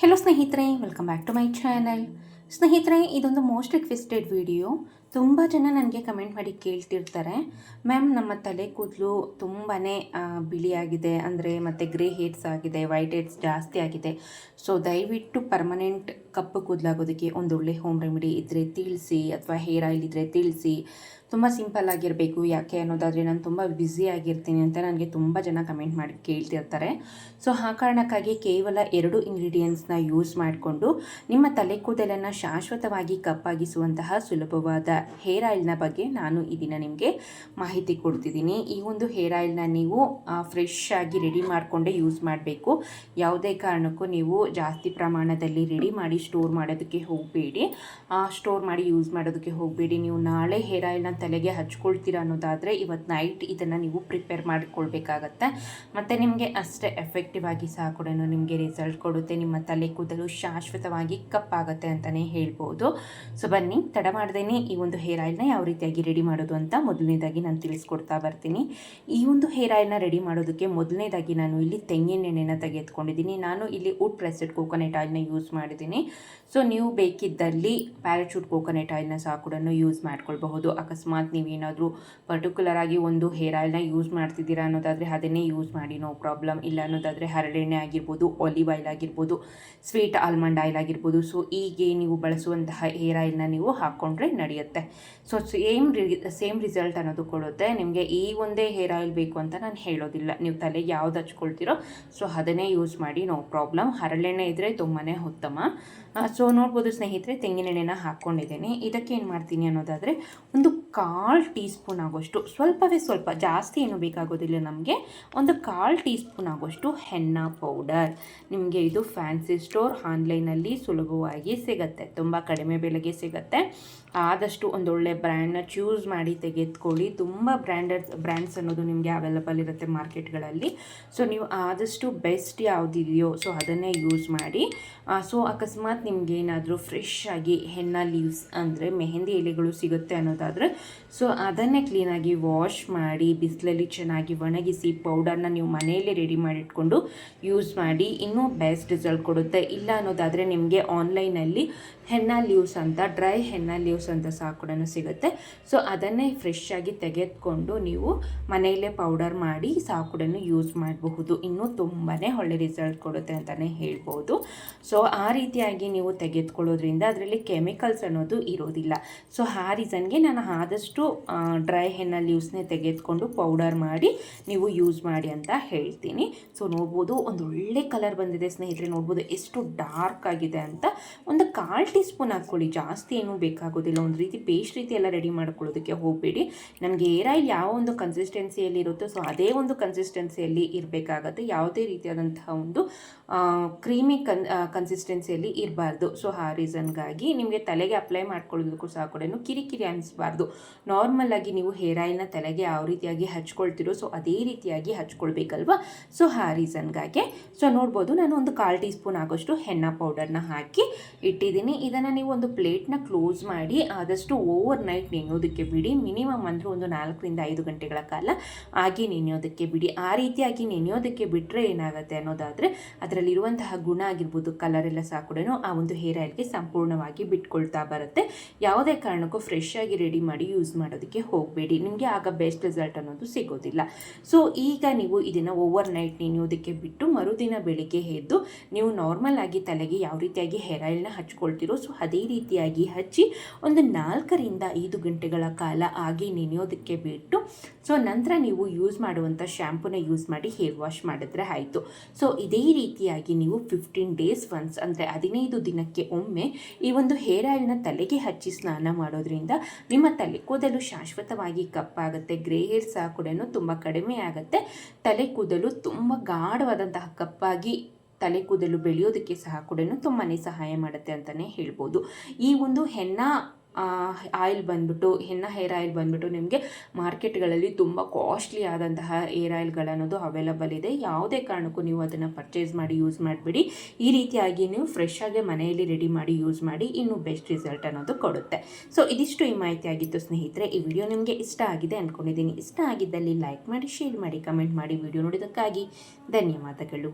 Hello ಸ್ನೇಹಿತರೆ welcome back to my channel ಸ್ನೇಹಿತರೆ, ಇದೊಂದು ಮೋಸ್ಟ್ ರಿಕ್ವೆಸ್ಟೆಡ್ ವಿಡಿಯೋ ತುಂಬ ಜನ ನನಗೆ ಕಮೆಂಟ್ ಮಾಡಿ ಕೇಳ್ತಿರ್ತಾರೆ. ಮ್ಯಾಮ್ ನಮ್ಮ ತಲೆ ಕೂದಲು ತುಂಬಾ ಬಿಳಿಯಾಗಿದೆ ಅಂದರೆ ಮತ್ತು ಗ್ರೇ ಹೇಡ್ಸ್ ಆಗಿದೆ ವೈಟ್ ಹೇಡ್ಸ್ ಜಾಸ್ತಿ ಆಗಿದೆ. ಸೊ ದಯವಿಟ್ಟು ಪರ್ಮನೆಂಟ್ ಕಪ್ಪು ಕೂದಲಾಗೋದಕ್ಕೆ ಒಂದೊಳ್ಳೆ ಹೋಮ್ ರೆಮಿಡಿ ಇದ್ದರೆ ತಿಳಿಸಿ ಅಥವಾ ಹೇರ್ ಆಯಿಲ್ ಇದ್ದರೆ ತಿಳಿಸಿ ತುಂಬ ಸಿಂಪಲ್ ಆಗಿರಬೇಕು. ಯಾಕೆ ಅನ್ನೋದಾದರೆ ನಾನು ತುಂಬ ಬ್ಯುಸಿ ಆಗಿರ್ತೀನಿ ಅಂತ ನನಗೆ ತುಂಬ ಜನ ಕಮೆಂಟ್ ಮಾಡಿ ಕೇಳ್ತಿರ್ತಾರೆ. ಸೊ ಆ ಕಾರಣಕ್ಕಾಗಿ ಕೇವಲ ಎರಡು ಇಂಗ್ರೀಡಿಯೆಂಟ್ಸ್ನ ಯೂಸ್ ಮಾಡಿಕೊಂಡು ನಿಮ್ಮ ತಲೆ ಕೂದಲನ್ನು ಶಾಶ್ವತವಾಗಿ ಕಪ್ಪಾಗಿಸುವಂತಹ ಸುಲಭವಾದ ಹೇರ್ ಆಯಿಲ್ನ ಬಗ್ಗೆ ನಾನು ಈ ದಿನ ನಿಮಗೆ ಮಾಹಿತಿ ಕೊಡ್ತಿದ್ದೀನಿ. ಈ ಒಂದು ಹೇರ್ ಆಯಿಲ್ನ ನೀವು ಫ್ರೆಶ್ ಆಗಿ ರೆಡಿ ಮಾಡಿಕೊಂಡೇ ಯೂಸ್ ಮಾಡಬೇಕು. ಯಾವುದೇ ಕಾರಣಕ್ಕೂ ನೀವು ಜಾಸ್ತಿ ಪ್ರಮಾಣದಲ್ಲಿ ರೆಡಿ ಮಾಡಿ ಸ್ಟೋರ್ ಮಾಡೋದಕ್ಕೆ ಹೋಗಬೇಡಿ. ಸ್ಟೋರ್ ಮಾಡಿ ಯೂಸ್ ಮಾಡೋದಕ್ಕೆ ಹೋಗಬೇಡಿ. ನೀವು ನಾಳೆ ಹೇರ್ ಆಯಿಲ್ನ ತಲೆಗೆ ಹಚ್ಕೊಳ್ತೀರಾ ಅನ್ನೋದಾದರೆ ಇವತ್ತು ನೈಟ್ ಇದನ್ನು ನೀವು ಪ್ರಿಪೇರ್ ಮಾಡಿಕೊಳ್ಬೇಕಾಗತ್ತೆ. ಮತ್ತು ನಿಮಗೆ ಅಷ್ಟೇ ಎಫೆಕ್ಟಿವ್ ಆಗಿ ಸಹ ಕೂಡ ನಿಮಗೆ ರಿಸಲ್ಟ್ ಕೊಡುತ್ತೆ. ನಿಮ್ಮ ತಲೆ ಕೂದಲು ಶಾಶ್ವತವಾಗಿ ಕಪ್ಪಾಗುತ್ತೆ ಅಂತಲೇ ಹೇಳ್ಬೋದು. ಸೊ ಬನ್ನಿ, ತಡ ಮಾಡ್ದೇನೆ ಈ ಒಂದು ಹೇರ್ ಆಯಿಲ್ನ ಯಾವ ರೀತಿಯಾಗಿ ರೆಡಿ ಮಾಡೋದು ಅಂತ ಮೊದಲನೇದಾಗಿ ನಾನು ತಿಳಿಸ್ಕೊಡ್ತಾ ಬರ್ತೀನಿ. ಈ ಒಂದು ಹೇರ್ ಆಯಿಲ್ನ ರೆಡಿ ಮಾಡೋದಕ್ಕೆ ಮೊದಲನೇದಾಗಿ ನಾನು ಇಲ್ಲಿ ತೆಂಗಿನೆಣ್ಣೆನ ತೆಗೆದುಕೊಂಡಿದ್ದೀನಿ. ನಾನು ಇಲ್ಲಿ ವುಡ್ ಪ್ರೆಸ್ಡ್ ಕೋಕೋನಟ್ ಆಯಿಲ್ನ ಯೂಸ್ ಮಾಡಿದ್ದೀನಿ. ಸೊ ನೀವು ಬೇಕಿದ್ದಲ್ಲಿ ಪ್ಯಾರಾಚೂಟ್ ಕೋಕೋನೆಟ್ ಆಯಿಲ್ನ ಸಹ ಕೂಡ ಯೂಸ್ ಮಾಡ್ಕೊಳ್ಬಹುದು. ಅಕಸ್ಮಾತ್ ನೀವೇನಾದರೂ ಪರ್ಟಿಕ್ಯುಲರ್ ಆಗಿ ಒಂದು ಹೇರ್ ಆಯಿಲ್ನ ಯೂಸ್ ಮಾಡ್ತಿದ್ದೀರಾ ಅನ್ನೋದಾದರೆ ಅದನ್ನೇ ಯೂಸ್ ಮಾಡಿ ನೋ ಪ್ರಾಬ್ಲಮ್ ಇಲ್ಲ ಅನ್ನೋದಾದರೆ ಹರಳೆಣ್ಣೆ ಆಗಿರ್ಬೋದು ಆಲಿವ್ ಆಯಿಲ್ ಆಗಿರ್ಬೋದು ಸ್ವೀಟ್ ಆಲ್ಮಂಡ್ ಆಯಿಲ್ ಆಗಿರ್ಬೋದು. ಸೊ ಹೀಗೆ ನೀವು ಬಳಸುವಂತಹ ಹೇರ್ ಆಯಿಲ್ನ ನೀವು ಹಾಕ್ಕೊಂಡ್ರೆ ನಡೆಯುತ್ತೆ. ಸೊ ಸೇಮ್ ಸೇಮ್ ರಿಸಲ್ಟ್ ಅನ್ನೋದು ಕೊಡುತ್ತೆ. ನಿಮಗೆ ಈ ಒಂದೇ ಹೇರ್ ಆಯಿಲ್ ಬೇಕು ಅಂತ ನಾನು ಹೇಳೋದಿಲ್ಲ. ನೀವು ತಲೆಗೆ ಯಾವ್ದು ಹಚ್ಕೊಳ್ತೀರೋ ಸೊ ಅದನ್ನೇ ಯೂಸ್ ಮಾಡಿ ನೋ ಪ್ರಾಬ್ಲಮ್ ಹರಳೆಣ್ಣೆ ಇದ್ದರೆ ತುಂಬಾ ಉತ್ತಮ. ಸೊ ನೋಡ್ಬೋದು ಸ್ನೇಹಿತರೆ ತೆಂಗಿನೆಣ್ಣೆನ ಹಾಕ್ಕೊಂಡಿದ್ದೇನೆ ಇದಕ್ಕೆ ಏನು ಮಾಡ್ತೀನಿ ಅನ್ನೋದಾದರೆ ಒಂದು ಕಾಲು ಟೀ ಸ್ಪೂನ್ ಆಗೋಷ್ಟು, ಸ್ವಲ್ಪವೇ ಸ್ವಲ್ಪ, ಜಾಸ್ತಿ ಏನು ಬೇಕಾಗೋದಿಲ್ಲ ನಮಗೆ, ಒಂದು ಕಾಲು ಟೀ ಸ್ಪೂನ್ ಆಗೋಷ್ಟು ಹೆನ್ನ ಪೌಡರ್. ನಿಮಗೆ ಇದು ಫ್ಯಾನ್ಸಿ ಸ್ಟೋರ್ ಆನ್ಲೈನಲ್ಲಿ ಸುಲಭವಾಗಿ ಸಿಗುತ್ತೆ, ತುಂಬ ಕಡಿಮೆ ಬೆಲೆಗೆ ಸಿಗುತ್ತೆ. ಆದಷ್ಟು ಒಂದೊಳ್ಳೆ ಬ್ರ್ಯಾಂಡ್ನ ಚೂಸ್ ಮಾಡಿ ತೆಗೆದುಕೊಳ್ಳಿ. ತುಂಬ ಬ್ರ್ಯಾಂಡೆಡ್ ಬ್ರ್ಯಾಂಡ್ಸ್ ಅನ್ನೋದು ನಿಮಗೆ ಅವೈಲಬಲ್ ಇರುತ್ತೆ ಮಾರ್ಕೆಟ್ಗಳಲ್ಲಿ. ಸೊ, ನೀವು ಆದಷ್ಟು ಬೆಸ್ಟ್ ಯಾವುದಿದೆಯೋ, ಸೊ ಅದನ್ನೇ ಯೂಸ್ ಮಾಡಿ. ಸೊ, ಅಕಸ್ಮಾತ್ ನಿಮಗೇನಾದರೂ ಫ್ರೆಶ್ ಆಗಿ ಹೆನ್ನ ಲೀವ್ಸ್ ಅಂದರೆ, ಮೆಹಂದಿ ಎಲೆಗಳು ಸಿಗುತ್ತೆ ಅನ್ನೋದಾದರೆ ಸೊ ಅದನ್ನೇ ಕ್ಲೀನಾಗಿ ವಾಶ್ ಮಾಡಿ, ಬಿಸಿಲಲ್ಲಿ ಚೆನ್ನಾಗಿ ಒಣಗಿಸಿ ಪೌಡರ್ನ ನೀವು ಮನೆಯಲ್ಲೇ ರೆಡಿ ಮಾಡಿಟ್ಕೊಂಡು ಯೂಸ್ ಮಾಡಿ, ಇನ್ನೂ ಬೆಸ್ಟ್ ರಿಸಲ್ಟ್ ಕೊಡುತ್ತೆ. ಇಲ್ಲ ಅನ್ನೋದಾದರೆ ನಿಮಗೆ ಆನ್ಲೈನಲ್ಲಿ ಹೆನ್ನ ಲೀವ್ಸ್ ಅಂತ ಡ್ರೈ ಹೆನ್ನ ಲೀವ್ಸ್ ಅಂತ ಸಹ ಕೂಡ ಸಿಗುತ್ತೆ. ಸೊ ಅದನ್ನೇ ಫ್ರೆಶ್ ಆಗಿ ತೆಗೆದುಕೊಂಡು ನೀವು ಮನೆಯಲ್ಲೇ ಪೌಡರ್ ಮಾಡಿ ಸಹ ಯೂಸ್ ಮಾಡಬಹುದು. ಇನ್ನೂ ತುಂಬಾ ಒಳ್ಳೆ ರಿಸಲ್ಟ್ ಕೊಡುತ್ತೆ ಅಂತಲೇ ಹೇಳ್ಬೋದು. ಸೊ ಆ ರೀತಿಯಾಗಿ ನೀವು ತೆಗೆದುಕೊಳ್ಳೋದ್ರಿಂದ ಅದರಲ್ಲಿ ಕೆಮಿಕಲ್ಸ್ ಅನ್ನೋದು ಇರೋದಿಲ್ಲ. ಸೊ ಆ ರೀಸನ್ಗೆ ನಾನು ಆದಷ್ಟು ಡ್ರೈ ಹೆನ್ನ ಲೀವ್ಸ್ನೇ ತೆಗೆದುಕೊಂಡು ಪೌಡರ್ ಮಾಡಿ ನೀವು ಯೂಸ್ ಮಾಡಿ ಅಂತ ಹೇಳ್ತೀನಿ. ಸೊ ನೋಡ್ಬೋದು ಒಂದು ಒಳ್ಳೆ ಕಲರ್ ಬಂದಿದೆ ಸ್ನೇಹಿತರೆ, ನೋಡ್ಬೋದು ಎಷ್ಟು ಡಾರ್ಕ್ ಆಗಿದೆ ಅಂತ. ಒಂದು ಕಾಲು ಟೀ ಸ್ಪೂನ್ ಹಾಕ್ಕೊಳ್ಳಿ, ಜಾಸ್ತಿ ಏನೂ ಬೇಕಾಗೋದಿಲ್ಲ. ಒಂದು ರೀತಿ ಪೇಸ್ಟ್ ರೀತಿ ಎಲ್ಲ ರೆಡಿ ಮಾಡ್ಕೊಳ್ಳೋದಕ್ಕೆ ಹೋಗಬೇಡಿ. ನಮಗೆ ಏರ್ ಯಾವ ಒಂದು ಕನ್ಸಿಸ್ಟೆನ್ಸಿಯಲ್ಲಿ ಇರುತ್ತೋ ಸೊ ಅದೇ ಒಂದು ಕನ್ಸಿಸ್ಟೆನ್ಸಿಯಲ್ಲಿ ಇರಬೇಕಾಗತ್ತೆ. ಯಾವುದೇ ರೀತಿಯಾದಂತಹ ಒಂದು ಕ್ರೀಮಿ ಕನ್ ಕನ್ಸಿಸ್ಟೆನ್ಸಿಯಲ್ಲಿ ಇರಬಾರ್ದು. ಸೊ ಆ ರೀಸನ್ಗಾಗಿ ನಿಮಗೆ ತಲೆಗೆ ಅಪ್ಲೈ ಮಾಡ್ಕೊಳ್ಳೋದಕ್ಕೂ ಸಹ ಕೂಡ ಕಿರಿಕಿರಿ ಅನಿಸ್ಬಾರ್ದು. ನಾರ್ಮಲ್ ಆಗಿ ನೀವು ಹೇರ್ ಆಯಿಲ್ನ ತಲೆಗೆ ಯಾವ ರೀತಿಯಾಗಿ ಹಚ್ಕೊಳ್ತಿರೋ ಸೊ ಅದೇ ರೀತಿಯಾಗಿ ಹಚ್ಕೊಳ್ಬೇಕಲ್ವಾ? ಸೊ ಆ ರೀಸನ್ಗಾಗಿ ಸೊ ನೋಡ್ಬೋದು, ನಾನು ಒಂದು ಕಾಲು ಟೀ ಸ್ಪೂನ್ ಆಗೋಷ್ಟು ಹೆನ್ನ ಪೌಡರ್ನ ಹಾಕಿ ಇಟ್ಟಿದ್ದೀನಿ. ಇದನ್ನು ನೀವು ಒಂದು ಪ್ಲೇಟ್ನ ಕ್ಲೋಸ್ ಮಾಡಿ ಆದಷ್ಟು ಓವರ್ ನೈಟ್ ನೆನೆಯೋದಕ್ಕೆ ಬಿಡಿ. ಮಿನಿಮಮ್ ಅಂದರೆ ಒಂದು ನಾಲ್ಕರಿಂದ ಐದು ಗಂಟೆಗಳ ಕಾಲ ಹಾಗೆ ನೆನೆಯೋದಕ್ಕೆ ಬಿಡಿ. ಆ ರೀತಿಯಾಗಿ ನೆನೆಯೋದಕ್ಕೆ ಬಿಟ್ಟರೆ ಏನಾಗುತ್ತೆ ಅನ್ನೋದಾದರೆ, ಅದರಲ್ಲಿರುವಂತಹ ಗುಣ ಆಗಿರ್ಬೋದು ಕಲರ್ ಎಲ್ಲ ಸಹ ಕೂಡ ಆ ಒಂದು ಹೇರ್ ಆಯಿಲ್ಗೆ ಸಂಪೂರ್ಣವಾಗಿ ಬಿಟ್ಕೊಳ್ತಾ ಬರುತ್ತೆ. ಯಾವುದೇ ಕಾರಣಕ್ಕೂ ಫ್ರೆಶ್ ಆಗಿ ರೆಡಿ ಮಾಡಿ ಯೂಸ್ ಮಾಡೋದಕ್ಕೆ ಹೋಗಬೇಡಿ. ನಿಮಗೆ ಆಗ ಬೆಸ್ಟ್ ರಿಸಲ್ಟ್ ಅನ್ನೋದು ಸಿಗೋದಿಲ್ಲ. ಸೊ, ಈಗ ನೀವು ಇದನ್ನು ಓವರ್ ನೈಟ್ ನೆನೆಯೋದಕ್ಕೆ ಬಿಟ್ಟು ಮರುದಿನ ಬೆಳಿಗ್ಗೆ ಎದ್ದು ನೀವು ನಾರ್ಮಲ್ ಆಗಿ ತಲೆಗೆ ಯಾವ ರೀತಿಯಾಗಿ ಹೇರ್ ಆಯಿಲ್ನ ಹಚ್ಕೊಳ್ತೀರೋ, ಸೊ ಅದೇ ರೀತಿಯಾಗಿ ಹಚ್ಚಿ ಒಂದು ನಾಲ್ಕರಿಂದ ಐದು ಗಂಟೆಗಳ ಕಾಲ ಆಗಿ ನೆನೆಯೋದಕ್ಕೆ ಬಿಟ್ಟು, ಸೊ ನಂತರ ನೀವು ಯೂಸ್ ಮಾಡುವಂಥ ಶ್ಯಾಂಪೂನ ಯೂಸ್ ಮಾಡಿ ಹೇರ್ ವಾಶ್ ಮಾಡಿದ್ರೆ ಆಯಿತು. ಸೊ, ಇದೇ ರೀತಿಯಾಗಿ ನೀವು ಫಿಫ್ಟೀನ್ ಡೇಸ್ ಒನ್ಸ್ ಅಂದರೆ ಹದಿನೈದು ದಿನಕ್ಕೆ ಒಮ್ಮೆ ಈ ಒಂದು ಹೇರ್ ಆಯಿಲ್ನ ತಲೆಗೆ ಹಚ್ಚಿ ಸ್ನಾನ ಮಾಡೋದ್ರಿಂದ ನಿಮ್ಮ ತಲೆ ಕೂದಲು ಶಾಶ್ವತವಾಗಿ ಕಪ್ಪಾಗುತ್ತೆ. ಗ್ರೇ ಹೇರ್ ಸಹ ಕೂಡ ತುಂಬ ಕಡಿಮೆ ಆಗುತ್ತೆ. ತಲೆ ಕೂದಲು ತುಂಬ ಗಾಢವಾದಂತಹ ಕಪ್ಪಾಗಿ ತಲೆ ಕೂದಲು ಬೆಳೆಯೋದಕ್ಕೆ ಸಹ ಕೂಡ ತುಂಬಾ ಸಹಾಯ ಮಾಡುತ್ತೆ ಅಂತಲೇ ಹೇಳ್ಬೋದು. ಈ ಒಂದು ಹೆನ್ನ ಆಯಿಲ್ ಬಂದ್ಬಿಟ್ಟು ಹೆನ್ನ ಹೇರ್ ಆಯಿಲ್ ಬಂದ್ಬಿಟ್ಟು ನಿಮಗೆ ಮಾರ್ಕೆಟ್ಗಳಲ್ಲಿ ತುಂಬ ಕಾಸ್ಟ್ಲಿ ಆದಂತಹ ಏರ್ ಆಯಿಲ್ಗಳನ್ನೋದು ಅವೈಲಬಲ್ ಇದೆ. ಯಾವುದೇ ಕಾರಣಕ್ಕೂ ನೀವು ಅದನ್ನು ಪರ್ಚೇಸ್ ಮಾಡಿ ಯೂಸ್ ಮಾಡಿಬಿಡಿ. ಈ ರೀತಿಯಾಗಿ ನೀವು ಫ್ರೆಶ್ ಆಗಿ ಮನೆಯಲ್ಲಿ ರೆಡಿ ಮಾಡಿ ಯೂಸ್ ಮಾಡಿ ಇನ್ನೂ ಬೆಸ್ಟ್ ರಿಸಲ್ಟ್ ಅನ್ನೋದು ಕೊಡುತ್ತೆ. ಸೊ ಇದಿಷ್ಟು ಈ ಮಾಹಿತಿ ಆಗಿತ್ತು ಸ್ನೇಹಿತರೆ. ಈ ವಿಡಿಯೋ ನಿಮಗೆ ಇಷ್ಟ ಆಗಿದೆ ಅಂದ್ಕೊಂಡಿದ್ದೀನಿ ಇಷ್ಟ ಆಗಿದ್ದಲ್ಲಿ ಲೈಕ್ ಮಾಡಿ ಶೇರ್ ಮಾಡಿ ಕಮೆಂಟ್ ಮಾಡಿ ವಿಡಿಯೋ ನೋಡಿದ್ದಕ್ಕಾಗಿ ಧನ್ಯವಾದಗಳು.